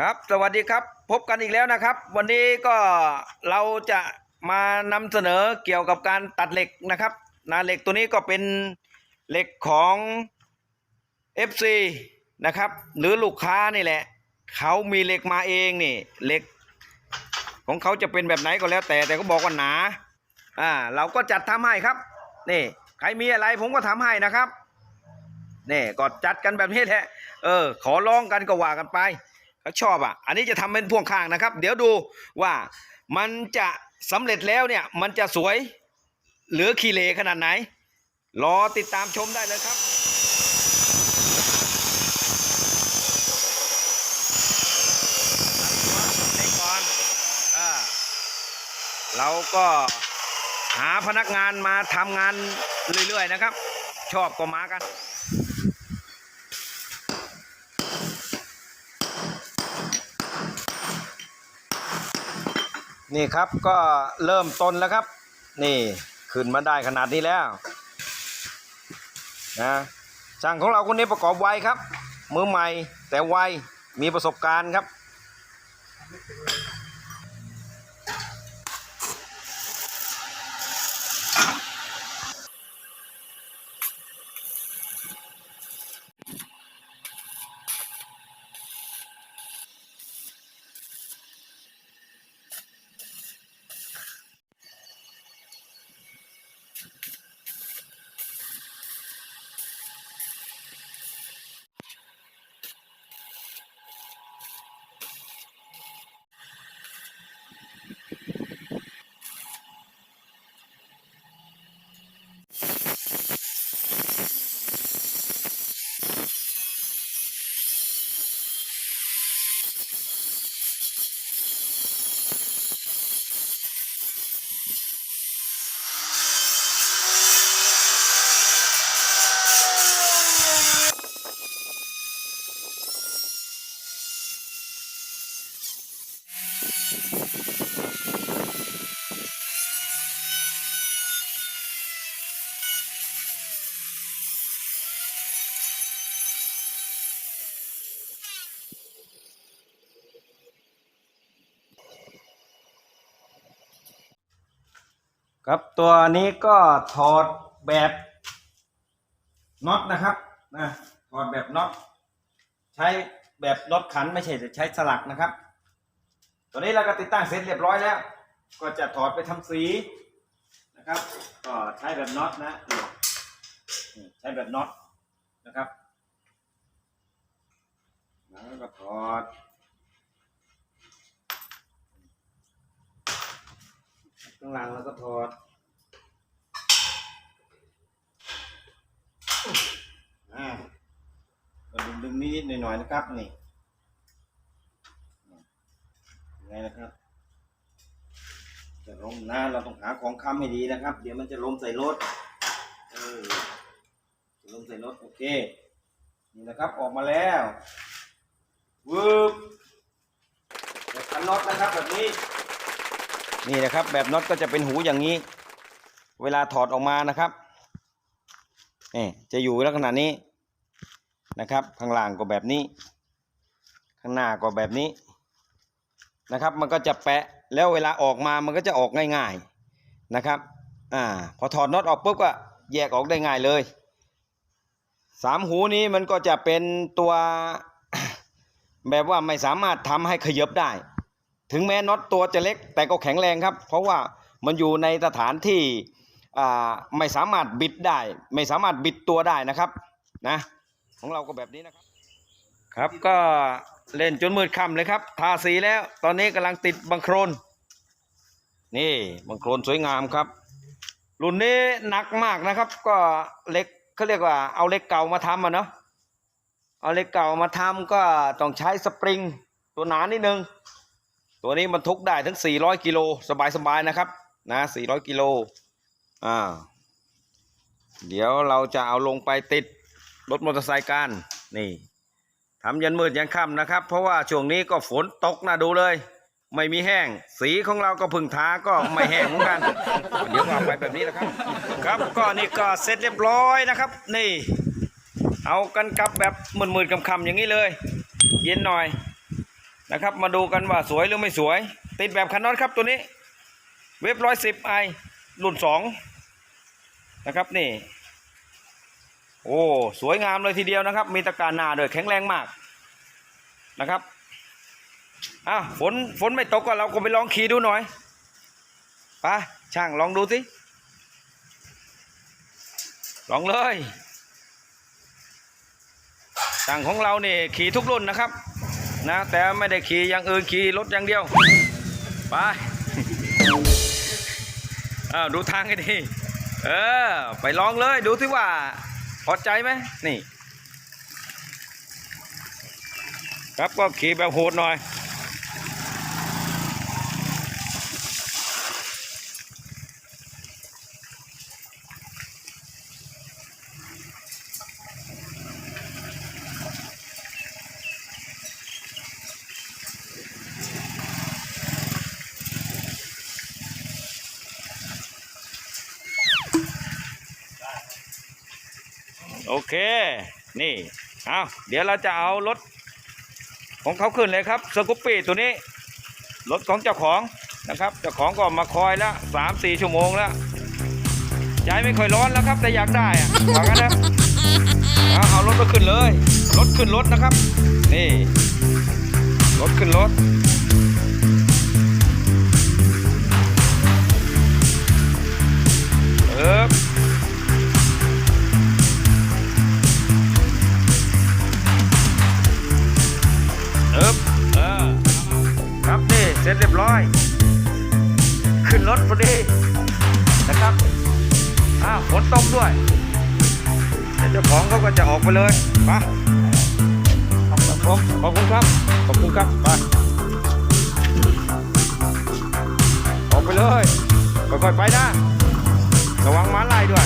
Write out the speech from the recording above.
ครับสวัสดีครับพบกันอีกแล้วนะครับ วันนี้ก็เราจะมานำเสนอเกี่ยวกับการตัดเหล็กนะครับนะเหล็กตัวนี้ก็เป็นเหล็กของ FC นะครับ หรือลูกค้านี่แหละ เขามีเหล็กมาเองนี่เหล็ก ของเขาจะเป็นแบบไหนก็แล้วแต่แต่ก็บอกว่าหนาอ่าเราก็จัดทำให้ครับนี่ใครมีอะไรผมก็ทำให้นะครับนี่ก็จัดกันแบบนี้แหละเออขอร้องกันก็ว่ากันไป เขาชอบอะ อันนี้จะทำเป็นพ่วงข้างนะครับ เดี๋ยวดูว่ามันจะสำเร็จแล้วเนี่ย มันจะสวยหรือขี้เหร่ขนาดไหน รอติดตามชมได้เลยครับให้ก่อนเราก็หาพนักงานมาทำงานเรื่อยๆนะครับ ชอบก็มากัน นี่ครับก็เริ่มต้นแล้วครับ นี่ขึ้นมาได้ขนาดนี้แล้วนะช่างของเราคนนี้ประกอบไวครับ มือใหม่แต่ไวมีประสบการณ์ครับ ครับตัวนี้ก็ถอดแบบน็อตนะครับนะถอดแบบน็อตใช้แบบน็อตขันไม่ใช่จะใช้สลักนะครับ ตัวนี้เราก็ติดตั้งเสร็จเรียบร้อยแล้ว ก็จะถอดไปทำสีนะครับ ก็ใช้แบบน็อตนะใช้แบบน็อตนะครับแล้วก็ถอดข้างหลังแล้วก็ถอดอ่าดึงดึงนิดหน่อยนะครับนี่ยัง ไงนะครับ จะล้มนะเราต้องหาของค้ำให้ดีนะครับ เดี๋ยวมันจะล้มใส่รถเออจะล้มใส่รถโอเคนี่นะครับออกมาแล้ววืบแบบพันน็อตนะครับแบบนี้ นี่นะครับแบบน็อตก็จะเป็นหูอย่างนี้ เวลาถอดออกมานะครับนี่จะอยู่ลักษณะนี้นะครับ ข้างล่างก็แบบนี้ ข้างหน้าก็แบบนี้ นะครับ มันก็จะแปะแล้วเวลาออกมามันก็จะออกง่ายๆนะครับอ่าพอถอดน็อตออกปุ๊บก็แยกออกได้ง่ายเลยสามหูนี้มันก็จะเป็นตัวแบบว่าไม่สามารถทำให้ขยับได้ ถึงแม้น็อตตัวจะเล็กแต่ก็แข็งแรงครับ เพราะว่ามันอยู่ในสถานที่อ่าไม่สามารถบิดได้ ไม่สามารถบิดตัวได้นะครับนะของเราก็แบบนี้นะครับ ครับก็เล่นจนมืดค่ำเลยครับ ทาสีแล้ว ตอนนี้กำลังติดบังโครนนี่บังโครนสวยงามครับ รุ่นนี้หนักมากนะครับ ก็เหล็กเขาเรียกว่าเอาเหล็กเก่ามาทำอะเนาะเอาเหล็กเก่ามาทำก็ต้องใช้สปริงตัวหนานิดนึง ตัวนี้มันทุกได้ถึง 400 กิโลสบายๆนะครับนะ 400 กิโลอ่าเดี๋ยวเราจะเอาลงไปติดรถมอเตอร์ไซค์กันนี่ ทำยันมืดยันค่ำนะครับ เพราะว่าช่วงนี้ก็ฝนตกนะดูเลย ไม่มีแห้ง สีของเราก็พึ่งทาก็ไม่แห้งเหมือนกัน เดี๋ยวเอาไปแบบนี้นะครับ ครับก็นี่ก็เสร็จเรียบร้อยนะครับ นี่ เอากันกลับแบบมืดๆคำๆอย่างนี้เลย เย็นหน่อยนะครับ มาดูกันว่าสวยหรือไม่สวย ติดแบบคันน็อตครับตัวนี้ เว็บร้อยสิบไอรุ่นสองนะครับนี่ โอ้สวยงามเลยทีเดียวนะครับ มีตะการหนาด้วยแข็งแรงมากนะครับอ้าวฝนฝนไม่ตกก็เราก็ไปลองขี่ดูหน่อยไปช่างลองดูสิลองเลยช่างของเราเนี่ยขี่ทุกรุ่นนะครับ นะแต่ไม่ได้ขี่อย่างอื่นขี่รถอย่างเดียวไปอ้าวดูทางให้ดีเออไปลองเลยดูสิว่า พอใจไหมนี่ ครับก็ขี่แบบโหดหน่อย อเค นี่เอาเดี๋ยวเราจะเอารถของเขาขึ้นเลยครับสกูปปี้ตัวนี้ รถของเจ้าของนะครับ เจ้าของก็มาคอยแล้วสามสี่ชั่วโมงแล้วใจไม่ค่อยร้อนแล้วครับแต่อยากได้อะว่ากันนะเอาเอารถมาขึ้นเลย รถขึ้นรถนะครับ นี่ รถขึ้นรถ ขึ้นรถพอดีนะครับอ้าวฝนตกด้วยเดี๋ยวเจ้าของเขาก็จะออกไปเลยมาขอบคุณผมขอบคุณครับขอบคุณครับไปออกไปเลยค่อยๆไปนะระวังม้าลายด้วย